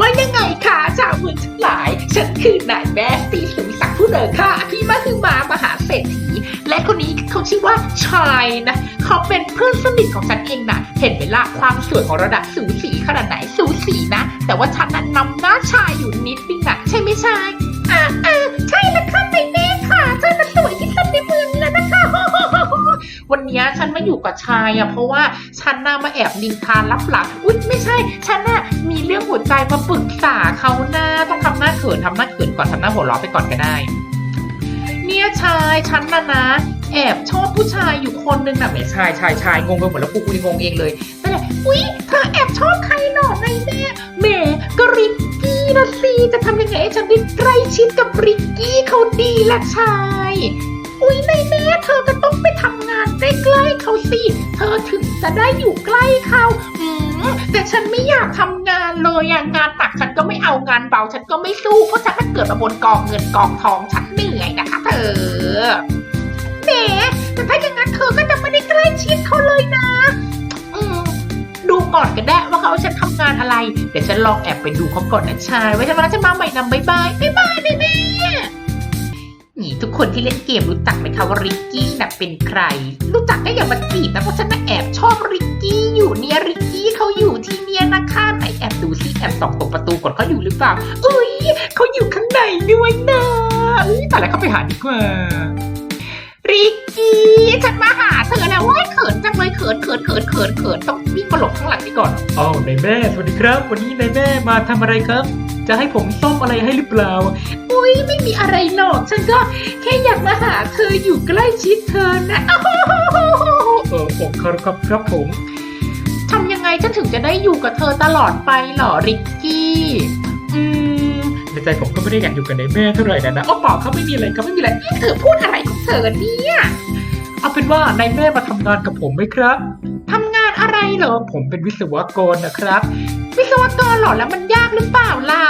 ว่ายังไงคะชาวเมืองทั้งหลาย ฉันคือนายแม่ตีสุงศักดิ์ผู้เดินค่ะที่มาคือมามหาเศรษฐี และคนนี้เขาชื่อว่าชายนะเขาเป็นเพื่อนสนิทของฉันเองนะเห็นเวลาความสวยของระดับสูสีขนาดไหนสูสีนะ แต่ว่าฉันนั้นนำหน้าชายอยู่นิดนึงอะใช่ไหมชายอ่าอ่าใช่แล้วค่ะ นเนี้ยฉันมาอยู่กับชายอะเพราะว่าฉันน่ามาแอบนินทานรับหลังอุ๊ยไม่ใช่ ฉันน่ะมีเรื่องหัวใจมาปรึกษาเขานะต้องทำหน้าเขินทำหน้าเขินก่อนทำหน้าหัวเราะไปก่อนก็ได้ เนี่ยชายฉันน่ะนะแอบชอบผู้ชายอยู่คนนึงน่ะแหมชายชายชายงงไปหมดแล้วกูกูยังงเองเลยนั่นแหละอุ๊ยเธอแอบชอบใครหรอในแม่แหมก็ริกกี้นะสิจะทำยังไงให้ฉันได้ใกล้ชิดกับริกกี้เขาดีละชาย อุ๊ยในแม่เธอจะต้องไปทำงานใกล้ๆเขาสิ เธอถึงจะได้อยู่ใกล้เขาอืมแต่ฉันไม่อยากทำงานเลยอะงานหนักฉันก็ไม่เอางานเบาฉันก็ไม่สู้เพราะฉันมันเกิดมาบนกองเงินกองทองฉันเหนื่อยนะคะ เธอแหมแต่ถ้าอย่างนั้นเธอก็จะไม่ได้ใกล้ชิดเขาเลยนะอืมดูก่อนก็ได้ว่าเขาเอาฉันทำงานอะไรเดี๋ยวฉันลองแอบไปดูเขาก่อนนะชายไว้ฉันมาแล้วฉันมาใหม่นำบายบายบายบาย คนที่เล่นเกมรู้จักไหมคะว่าริกกี้น่ะเป็นใคร รู้จักก็อย่ามาจีบนะเพราะฉันน่ะแอบชอบริกกี้อยู่เนี่ยริกกี้เขาอยู่ที่เนี่ยนะคะไหนแอบดูซิแอบส่องตรงประตูก่อนเขาอยู่หรือเปล่าอุ้ยเขาอยู่ข้างในด้วยนะอุ้ยแต่แล้วเข้าไปหาดีกว่าริกกี้ฉันมาหาเธอแล้วว้ายเขินจังเลยเขินเขินเขินเขินเขินต้องวิ่งมาหลบข้างหลังนี่ก่อนอ้าวนายแม่สวัสดีครับ วันนี้นายแม่มาทำอะไรครับ จะให้ผมต้มอะไรให้หรือเปล่า อุ้ยไม่มีอะไรหรอก ฉันก็แค่อยากมาหาเธออยู่ใกล้ชิดเธอนะอ้าวเออผมครับครับครับผมทำยังไงฉันถึงจะได้อยู่กับเธอตลอดไปเหรอริกกี้อืมในใจผมก็ไม่ได้อยากอยู่กับนายแม่เท่าไหร่นะนะอ้อเปล่าครับไม่มีอะไรครับไม่มีอะไรนี่เธอพูดอะไรของเธอเนี่ยเอาเป็นว่านายแม่มาทำงานกับผมไหมครับทำงานอะไรเหรอผมเป็นวิศวกรนะครับ วิศวกรเหรอแล้วมันยากหรือเปล่าล่ะ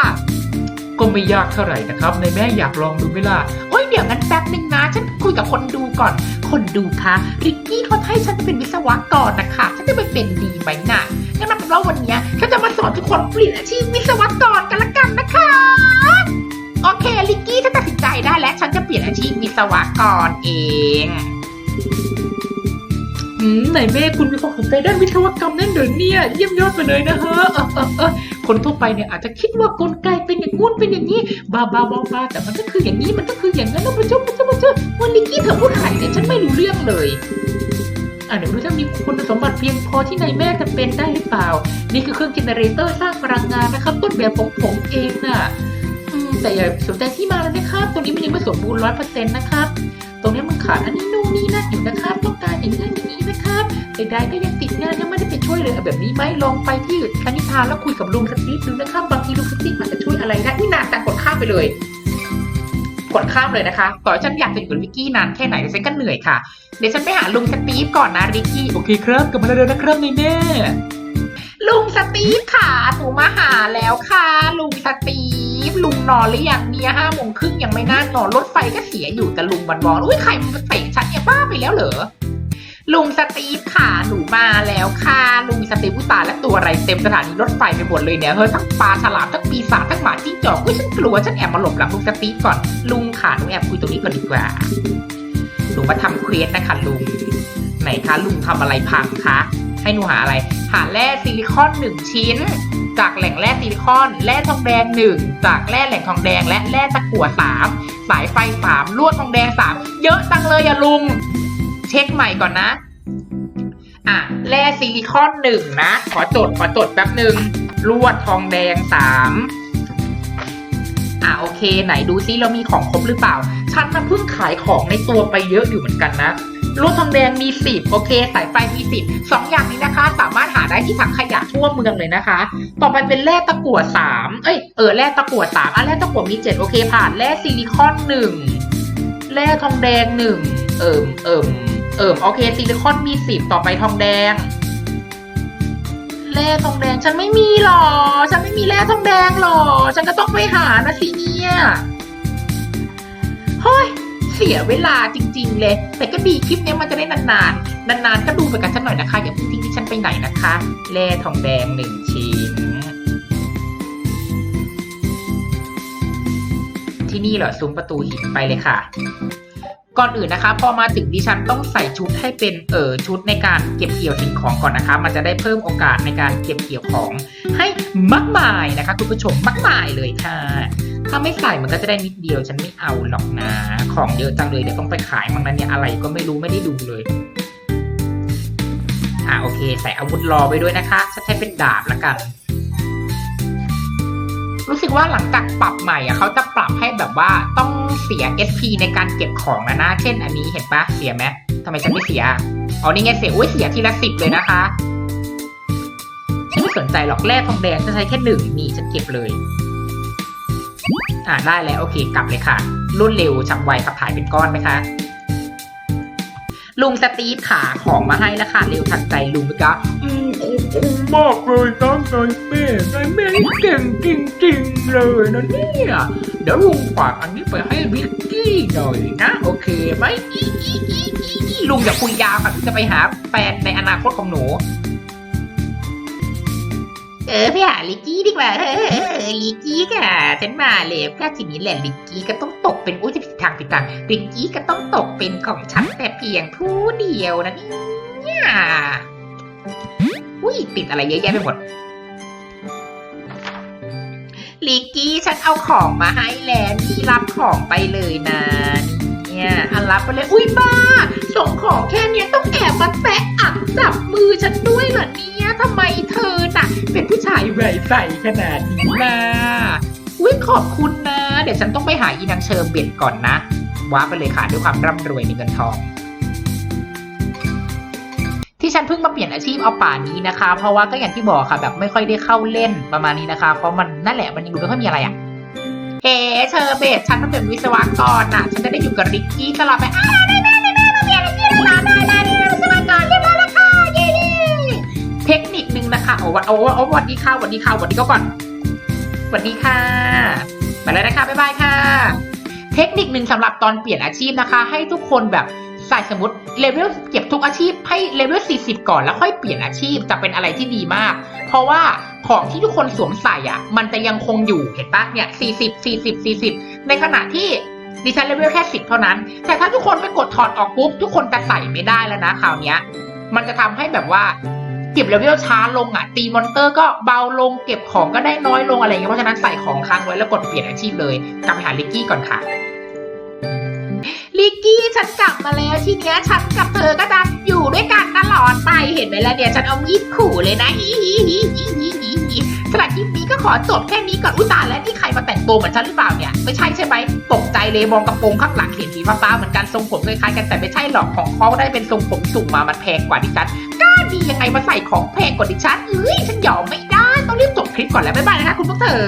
ก็ไม่ยากเท่าไหร่นะครับนายแม่อยากลองดูไหมล่ะโอ้ยเดี๋ยวงั้นแป๊บหนึ่งนะ ฉันคุยกับคนดูก่อน คนดูคะริกกี้เขาให้ฉันเป็นวิศวกรนะคะฉันจะไปเป็นดีไหมน่ะงั้นเอาเป็นว่าวันเนี้ยฉันจะมาสอนทุกคนเปลี่ยนอาชีพวิศวกรกันละกันนะคะโอเคลิกกี้ฉันตัดสินใจได้แล้วฉันจะเปลี่ยนอาชีพวิศวกรเอง อืมนายแม่คุณมีความสนใจด้านวิศวกรรมนั่นเดี๋ยวเนี่ยเยี่ยมยอดไปเลยนะฮะเออเออเออคนทั่วไปเนี่ยอาจจะคิดว่ากลไกเป็นอย่างงู้นเป็นอย่างนี้บ้าบ้าบ้าบ้าแต่มันก็คืออย่างนี้มันก็คืออย่างนั้นนะมาเจ้ามาเจ้ามาเจ้าวันลิกกี้เธอพูดอะไรเนี่ยฉันไม่รู้เรื่องเลยอะเดี๋ยวไม่รู้จะมีคุณสมบัติเพียงพอที่นายแม่จะเป็นได้หรือเปล่า นี่คือเครื่องเจเนเรเตอร์สร้างพลังงานนะครับ ต้นแบบของผมเองน่ะแต่อย่าสนใจที่มาแล้วนะครับ ตรงนี้มันยังไม่สมบูรณ์ร้อยเปอร์เซ็นต์นะครับ ตรงนี้มันขาดอันนี้นู่นนี่นั่นอยู่นะครับ ใดๆก็ยังติดงานยังไม่ได้ไปช่วยเลยเอาแบบนี้ไหมลองไปที่คณิธาแล้วคุยกับลุงสตีฟดูนะครับบางทีลุงสตีฟอาจจะช่วยอะไรได้นี่นานจังกดข้ามไปเลย กดข้ามเลยนะคะต่อให้ฉันอยากจะอยู่กับวิกกี้นานแค่ไหนแต่ฉันก็เหนื่อยค่ะเดี๋ยวฉันไปหาลุงสตีฟก่อนนะริกกี้โอเคครับกลับมาแล้วนะครับนายแม่ลุงสตีฟค่ะหนูมาหาแล้วค่ะ ลุงสตีฟลุงนอนหรือยังเนี่ยห้าโมงครึ่งยังไม่น่านอนรถไฟก็เสียอยู่แต่ลุงวันวอนอุ้ยใครมันมาเตะฉันเนี่ยบ้าไปแล้วเหรอ ลุงสตีฟค่ะหนูมาแล้วค่ะ ลุงสตีฟผู้ตาและตัวอะไรเต็มสถานีรถไฟไปหมดเลยเนี่ยเฮ้ยทั้งปลาฉลามทั้งปีศาจทั้งหมาจิ้งจอกอุ้ยฉันกลัวฉันแอบมาหลบหลังลุงสตีฟก่อนลุงค่ะหนูแอบคุยตรงนี้ก่อนดีกว่าหนูมาทำเควสนะคะลุงไหนคะลุงทำอะไรพังคะให้หนูหาอะไรหาแร่ซิลิคอนหนึ่งชิ้น จากแหล่งแร่ซิลิคอนแร่ทองแดงหนึ่งจากแร่แหล่งทองแดงและแร่ตะกั่วสามสายไฟสามลวดทองแดงสามเยอะจังเลยอะลุง ช็คใหม่ก่อนนะอะแร่ซิลิคอนหนึ่งนะ ขอจด ขอจดแป๊บหนึ่งลวดทองแดงสามอะโอเค ไหนดูซิเรามีของครบหรือเปล่า ฉันนะเพิ่งขายของในตัวไปเยอะอยู่เหมือนกันนะลวดทองแดงมีสิบโอเค สายไฟมีสิบสองอย่างนี้นะคะ สามารถหาได้ที่ถังขยะทั่วเมืองเลยนะคะ ต่อไปเป็นแร่ตะกั่วสามเอ้ยเออแร่ตะกั่วสามอะแร่ตะกั่วมีเจ็ดโอเคผ่านแร่ซิลิคอนหนึ่งแร่ทองแดงหนึ่งเอิมเอิม เอิมโอเคซิลิคอนมีสิบต่อไปทองแดงแร่ทองแดงฉันไม่มีหรอ ฉันไม่มีแร่ทองแดงหรอ ฉันก็ต้องไปหานะสิเนี่ยเฮ้ยเสียเวลาจริง ๆ เลย แต่ก็ดีคลิปนี้มันจะได้นานๆ นานๆ ก็ดูไปกันฉันหน่อยนะคะอย่าเพิ่งทิ้งที่ฉันไปไหนนะคะแร่ทองแดงหนึ่งชิ้น ที่นี่เหรอซุ้มประตูหินไปเลยค่ะ ก่อนอื่นนะคะพอมาถึงดิฉันต้องใส่ชุดให้เป็นเออชุดในการเก็บเกี่ยวสิ่งของก่อนนะคะ มันจะได้เพิ่มโอกาสในการเก็บเกี่ยวของ ให้มากมายนะคะคุณผู้ชมมากมายเลยค่ะ ถ้าไม่ใส่มันก็จะได้นิดเดียวฉันไม่เอาหรอกนะของเยอะจังเลยเดี๋ยวต้องไปขายมั้งนั้นเนี่ยอะไรก็ไม่รู้ไม่ได้ดูเลยอ่าโอเค ใส่อาวุธรอไปด้วยนะคะฉันใช้เป็นดาบละกัน รู้สึกว่าหลังจากปรับใหม่อะเขาจะปรับให้แบบว่าต้องเสีย SP ในการเก็บของนะนะ เช่นอันนี้เห็นปะเสียไหมทำไมฉันไม่เสียอ๋อนี่ไงเสียอุ้ยเสียทีละสิบเลยนะคะฉันไม่สนใจหรอกแร่ทองแดงฉันใช้แค่หนึ่งนี่ฉันเก็บเลย อ่าได้แล้วโอเคกลับเลยค่ะรุ่นเร็วฉับไวขับถ่ายเป็นก้อนไหมคะลุงสตีฟขาของมาให้แล้วค่ะเร็วทันใจลุงกะอืม คุณมากเลยนะนายแม่นายแม่นี่เก่งจริงๆเลยนะเนี่ย เดี๋ยวลุงฝากอันนี้ไปให้วิกกี้หน่อยนะ โอเคไหมอีอีอีอีอีลุงอย่าคุยยาวค่ะจะไปหาแฟนในอนาคตของหนู เออไปหาลิกกี้ดีกว่าเออลิกกี้ค่ะฉันมาเลยแค่ทีนี้แหละลิกกี้ก็ต้องตกเป็นอุ้ยจะผิดทางผิดทางลิกกี้ก็ต้องตกเป็นของฉันแต่เพียงผู้เดียวนะเนี่ย อุ้ยติดอะไรเยอะแยะไปหมดลิกกี้ฉันเอาของมาให้แล้วนี่รับของไปเลยนะเนี่ยอันรับไปเลยอุ้ยบ้าส่งของแค่เนี้ยต้องแอบมาแตะอัดจับมือฉันด้วยเหรอเนี่ยทำไมเธอน่ะ เป็นผู้ชายไวใส่ขนาดนี้นะอุ้ยขอบคุณนะ เดี๋ยวฉันต้องไปหาอีนางเชอร์เบ็ดก่อนนะว้าไปเลยค่ะด้วยความร่ำรวยในเงินทอง ฉันเพิ่งมาเปลี่ยนอาชีพเอาป่านี้นะคะ เพราะว่าก็อย่างที่บอกค่ะแบบไม่ค่อยได้เข้าเล่นประมาณนี้นะคะ เพราะมันนั่นแหละมันยังดูไม่ค่อยมีอะไรอะเฮ้เชอเบตฉันมาเป็นวิศวกรน่ะ ฉันจะได้อยู่กับริกกี้ตลอดไปอ้าได้แม่ได้แม่มาเปลี่ยนริกกี้แล้วนะได้ได้ได้วิศวกรเรียบร้อยแล้วค่ะเย้เทคนิคนึงนะคะโอ้วันโอ้โอ้วันดีค่ะวันดีค่ะวันดีก็ก่อนวันดีค่ะไปแล้วนะคะบ๊ายบายค่ะ เทคนิคหนึ่งสำหรับตอนเปลี่ยนอาชีพนะคะ ให้ทุกคนแบบ ใส่สมมติเลเวลเก็บทุกอาชีพให้เลเวล 40 ก่อนแล้วค่อยเปลี่ยนอาชีพจะเป็นอะไรที่ดีมาก เพราะว่าของที่ทุกคนสวมใส่อะ มันจะยังคงอยู่เห็นปะเนี่ย 40 40 40 ในขณะที่ดิฉันเลเวลแค่ 10 เท่านั้น แต่ถ้าทุกคนไปกดถอดออกปุ๊บทุกคนจะใส่ไม่ได้แล้วนะคราวเนี้ยมันจะทำให้แบบว่าเก็บเลเวลช้าลงอะ ตีมอนเตอร์ก็เบาลงเก็บของก็ได้น้อยลงอะไรอย่างเงี้ยเพราะฉะนั้นใส่ของค้างไว้แล้วกดเปลี่ยนอาชีพเลยกลับไปหาลิกกี้ก่อนค่ะ ลิกกี้ฉันกลับมาแล้วทีเนี้ยฉันกับเธอก็จะอยู่ด้วยกันตลอดไปเห็นไหมล่ะเนี่ยฉันเอามีดขู่เลยนะฮิฮิฮิฮิฮิฮิฮิสำหรับคลิปนี้ก็ขอจบแค่นี้ก่อนอุยตายแล้วนี่ใครมาแต่งตัวเหมือนฉันหรือเปล่าเนี่ยไม่ใช่ใช่ไหมตกใจเลยมองกระโปรงข้างหลังเห็นสีฟ้าๆเหมือนกันทรงผมคล้ายๆกันแต่ไม่ใช่หรอกของเขาได้เป็นทรงผมสุ่มมามันแพงกว่าดิฉันก้าดียังไงมาใส่ของแพงกว่าดิฉันเอ้ยฉันยอมไม่ได้ต้องรีบจบคลิปก่อนแล้วบ๊ายบายนะคะคุณพวกเธอ